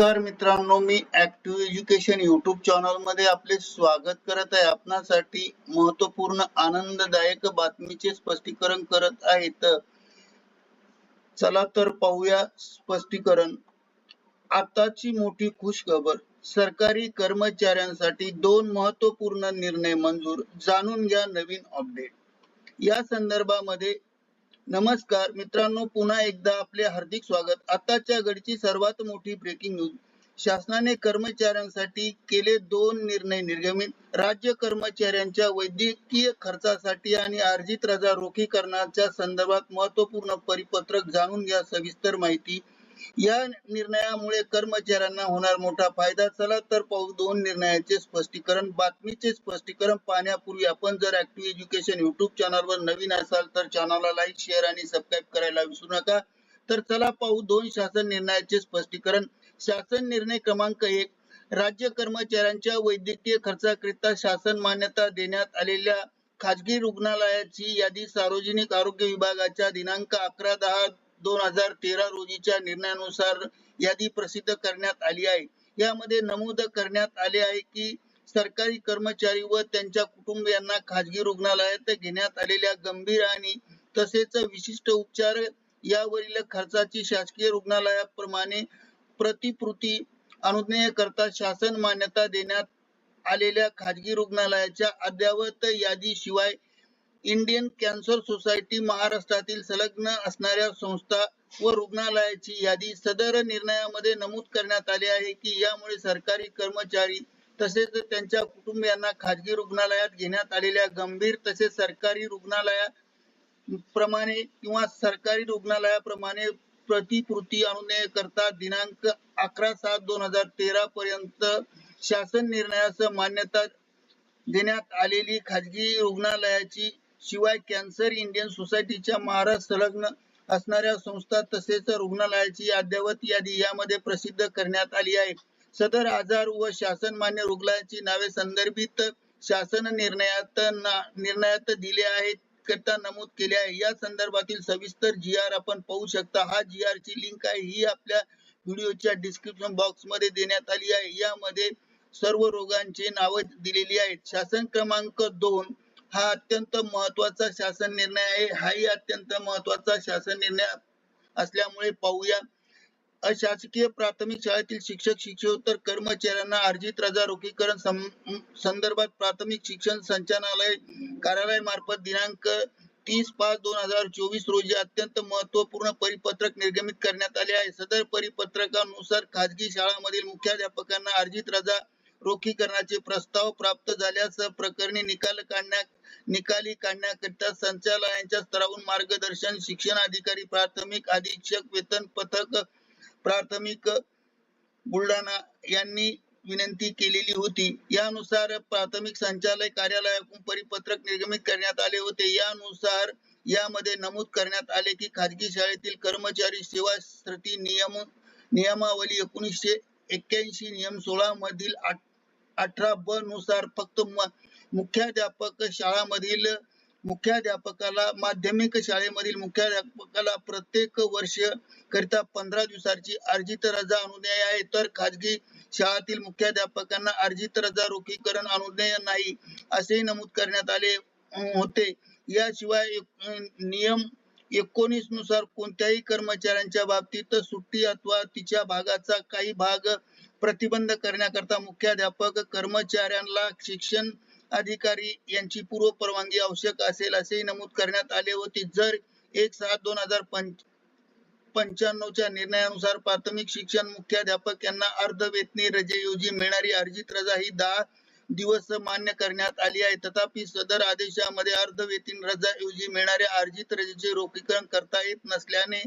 नमस्कार मित्रांनो मी ऍक्टिव्ह एज्युकेशन युट्यूब चॅनलमध्ये आपले स्वागत करत आहे. आपणासाठी महत्त्वपूर्ण आनंददायक बातमीचे स्पष्टीकरण करत आहेत चला तर पाहूया स्पष्टीकरण. आताची मोठी खुशखबर. सरकारी कर्मचाऱ्यांसाठी दोन महत्त्वपूर्ण निर्णय मंजूर. जाणून घ्या नवीन अपडेट या संदर्भामध्ये नमस्कार मित्रांनो पुन्हा एकदा आपले हार्दिक स्वागत. आताच्या घडची सर्वात मोठी ब्रेकिंग न्यूज शासनाने कर्मचाऱ्यांसाठी केले दोन निर्णय निर्गमित. राज्य कर्मचाऱ्यांच्या वैद्यकीय खर्चासाठी आणि अर्जित रजा रोखीकरणाच्या संदर्भात महत्त्वपूर्ण परिपत्रक जाणून घ्या सविस्तर माहिती. या निर्णयामुळे कर्मचाऱ्यांना होणार मोठा फायदा. चला तर पाहू दोन निर्णयाचे स्पष्टीकरण. बातमीचे स्पष्टीकरण पाहण्यापूर्वी आपण जर ऍक्टिव्ह एज्युकेशन युट्यूब चॅनलवर नवीन असाल तर चॅनलला लाईक शेअर आणि सबस्क्राईब करायला विसरू नका. तर चला पाहू दोन शासन निर्णयाचे स्पष्टीकरण. शासन निर्णय क्रमांक एक राज्य कर्मचाऱ्यांच्या वैद्यकीय खर्चाकरिता शासन मान्यता देण्यात आलेल्या खाजगी रुग्णालयाची यादी सार्वजनिक आरोग्य विभागाच्या दिनांक अकरा दहा दोन हजार तेरा रोजीच्या निर्णयानुसार यादी प्रसिद्ध करण्यात आली आहे. यामध्ये नमूद करण्यात आले आहे की सरकारी कर्मचारी व त्यांच्या कुटुंबियांना खाजगी रुग्णालयात घेण्यात आलेल्या गंभीर आणि तसेच विशिष्ट उपचार यावरील खर्चाची शासकीय रुग्णालयाप्रमाणे प्रतिपूर्ती अनुज्ञेय करता शासन मान्यता देण्यात आलेल्या खाजगी रुग्णालयाच्या अद्ययावत यादीशिवाय इंडियन कॅन्सर सोसायटी महाराष्ट्रातील संलग्न असणाऱ्या संस्था व रुग्णालयाची यादी सदर निर्णयामध्ये नमूद करण्यात आले आहे की यामुळे सरकारी कर्मचारी तसेच त्यांच्या कुटुंबियांना खाजगी रुग्णालयात घेण्यात आलेल्या गंभीर तसेच सरकारी रुग्णालया प्रमाणे किंवा सरकारी रुग्णालयाप्रमाणे प्रतिपूर्ती अनुनय करता दिनांक अकरा सात दोन हजार तेरा पर्यंत शासन निर्णयास मान्यता देण्यात आलेली खाजगी रुग्णालयाची शिवाय कॅन्सर इंडियन सोसायटीच्या महाराष्ट्र संलग्न असणाऱ्या संस्था तसेच रुग्णालयाची अद्ययावत यादी यामध्ये प्रसिद्ध करण्यात आली आहे. सदर आजार व शासन मान्य रुग्णालयाची नावे संदर्भित शासन निर्णयात निर्णयात दिले आहेत करता नमूद केले आहे. या संदर्भातील सविस्तर जी आर आपण पाहू शकता. हा जी आर ची लिंक आहे. ही आपल्या व्हिडिओच्या डिस्क्रिप्शन बॉक्समध्ये देण्यात आली आहे. यामध्ये सर्व रोगांची नावे दिलेली आहेत. शासन क्रमांक दोन हा अत्यंत महत्त्वाचा शासन निर्णय आहे. हाही अत्यंत महत्त्वाचा शासन निर्णय असल्यामुळे पाहूया. अशासकीय प्राथमिक शाळेतील शिक्षक शिक्षकोत्तर कर्मचाऱ्यांना अर्जित रजा रोखीकरण संदर्भात प्राथमिक शिक्षण संचालनालय कार्यालय मार्फत दिनांक तीस पाच दोन हजार चोवीस रोजी अत्यंत महत्त्वपूर्ण परिपत्रक निर्गमित करण्यात आले आहे. सदर परिपत्रकानुसार खाजगी शाळांमधील मुख्याध्यापकांना अर्जित रजा रोखीकरणाचे प्रस्ताव प्राप्त झाल्यास प्रकरणी निकाल काढण्या निकाली काढण्याकरिता संचालनाच्या स्तरावरून मार्गदर्शन शिक्षण अधिकारी प्राथमिक अधीक्षक वेतन पथक प्राथमिक बुलढाणा यांनी विनंती केलेली होती. यानुसार प्राथमिक संचालक कार्यालयाकडून परिपत्रक निर्गमित करण्यात आले होते. यानुसार यामध्ये नमूद करण्यात आले की खाजगी शाळेतील कर्मचारी सेवा नियम नियमावली एकोणीसशे एक्क्याऐंशी नियम सोळा मधील अठरा ब नुसार फक्त मुख्याध्यापक शाळामधील मुख्याध्यापकाला माध्यमिक शाळेमधील मुख्याध्यापकाला प्रत्येक वर्ष करिता पंधरा दिवसाची अर्जित रजा अनुज्ञेय आहे. तर खाजगी शाळातील मुख्याध्यापकांना अर्जित रजा रोखीकरण अनुज्ञेय नाही असेही नमूद करण्यात आले होते. याशिवाय नियम एकोणीसनुसार कोणत्याही कर्मचाऱ्यांच्या बाबतीत सुट्टी अथवा तिच्या भागाचा काही भाग प्रतिबंध करण्याकरता मुख्याध्यापक कर्मचाऱ्यांना शिक्षण अधिकारी यांची पूर्व परवानगी आवश्यक असेल असेही नमूद करण्यात आले होते. जर एक सात दोन हजार पंच्याण्णवच्या निर्णयानुसार प्राथमिक शिक्षण मुख्याध्यापक यांना अर्धवेतनी रजेऐवजी मिळणारी अर्जित रजा ही दहा दिवस मान्य करण्यात आली आहे. तथापि सदर आदेशामध्ये अर्धवेतीन रजाऐवजी रजा ऐवजी मिळणाऱ्या अर्जित रजेचे रोखीकरण करता येत नसल्याने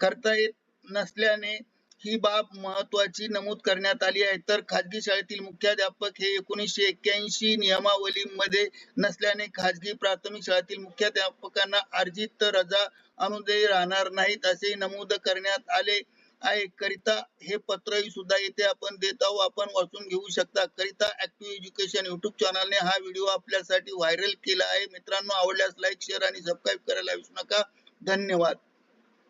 करता येत नसल्याने ही बाब महत्वाची नमूद करण्यात आली आहे. तर खाजगी शाळेतील मुख्याध्यापक हे एकोणीसशे एक्क्याऐंशी नियमावलीमध्ये नसल्याने खाजगी प्राथमिक शाळेतील मुख्याध्यापकांना अर्जित रजा अनुदयी राहणार नाहीत असे नमूद करण्यात आले आहे. करिता हे पत्र सुद्धा इथे आपण देत आहोत. आपण वाचून घेऊ शकता. करिता ऍक्टिव्ह एज्युकेशन युट्यूब चॅनलने हा व्हिडिओ आपल्यासाठी व्हायरल केला आहे. मित्रांनो आवडल्यास लाईक शेअर आणि सबस्क्राईब करायला विसरू नका. धन्यवाद.